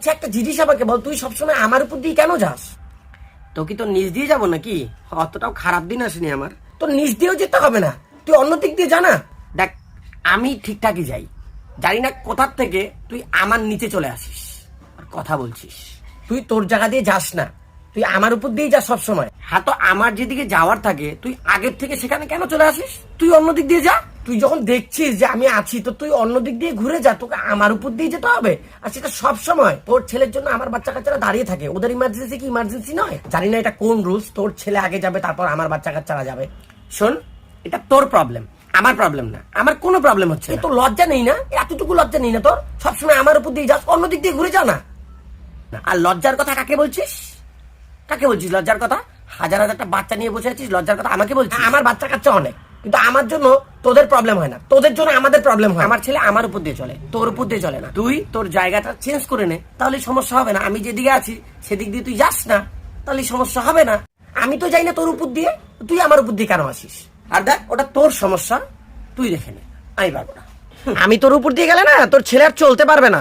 আচ্ছা একটা জিনিস আমাকে বল তুই সবসময় আমার উপর দিয়ে কেন যাস? তো কি তোর নিজ দিয়ে যাব নাকি? অতটাও খারাপ দিন আসেনি আমার। তোর নিজ দিয়েও যেতে হবে না। তুই অন্য দিক দিয়ে জানা দেখ আমি ঠিকঠাকই যাই। জানি না কোথার থেকে তুই আমার নিচে চলে আসিস। আর কথা বলছিস। তুই তোর জায়গা দিয়ে যাস না। তুই আমার উপর দিয়ে যাস সবসময়। হ্যাঁ তো আমার যেদিকে যাওয়ার থাকে তুই আগের থেকে সেখানে কেন চলে আসিস? তুই অন্য দিক দিয়ে যা। তুই যখন দেখছিস যে আমি আছি তো তুই অন্য দিক দিয়ে ঘুরে যা তোকে আমার উপর দিয়ে যেতে হবে। আর সেটা সব সময় তোর ছেলের জন্য আমার বাচ্চা কাচ্চারা দাঁড়িয়ে থাকে। ওদের ইমার্জেন্সি কি ইমার্জেন্সি নয়? জানি না এটা কোন রুলস তোর ছেলে আগে যাবে তারপর আমার বাচ্চা কাচ্চারা যাবে। শোন এটা তোর প্রবলেম আমার প্রবলেম না। আমার কোনো প্রবলেম হচ্ছে তোর লজ্জা নেই না? এতটুকু লজ্জা নেই না তোর? সবসময় আমার উপর দিয়ে যাস অন্য দিক দিয়ে ঘুরে যা না আর লজ্জার কথা কাকে বলছিস? কাকে বলছিস? লজ্জার কথা? হাজার হাজারটা বাচ্চা নিয়ে বসে আছিস লজ্জার কথা আমাকে বলছিস? আমার বাচ্চা কাচ্চা অনেক। কিন্তু আমার জন্য তোদের প্রবলেম হয় না। তোদের জন্য আমাদের প্রবলেম হয় আমার ছেলে আমার উপর দিয়ে চলে তোর উপর দিয়ে চলে না। তুই? তোর জায়গাটা চেঞ্জ করে নে তাহলে সমস্যা হবে না। আমি যেদিকে আছি সেদিক দিয়ে তুই যাস না তাহলে সমস্যা হবে না। আমি তো যাই না তোর উপর দিয়ে তুই আমার উপর দিয়ে কেন আসিস? আর দেখ ওটা তোর সমস্যা তুই দেখে নে। আমি পারব না। আমি তোর উপর দিয়ে গেলে না তোর ছেলে আর চলতে পারবে না।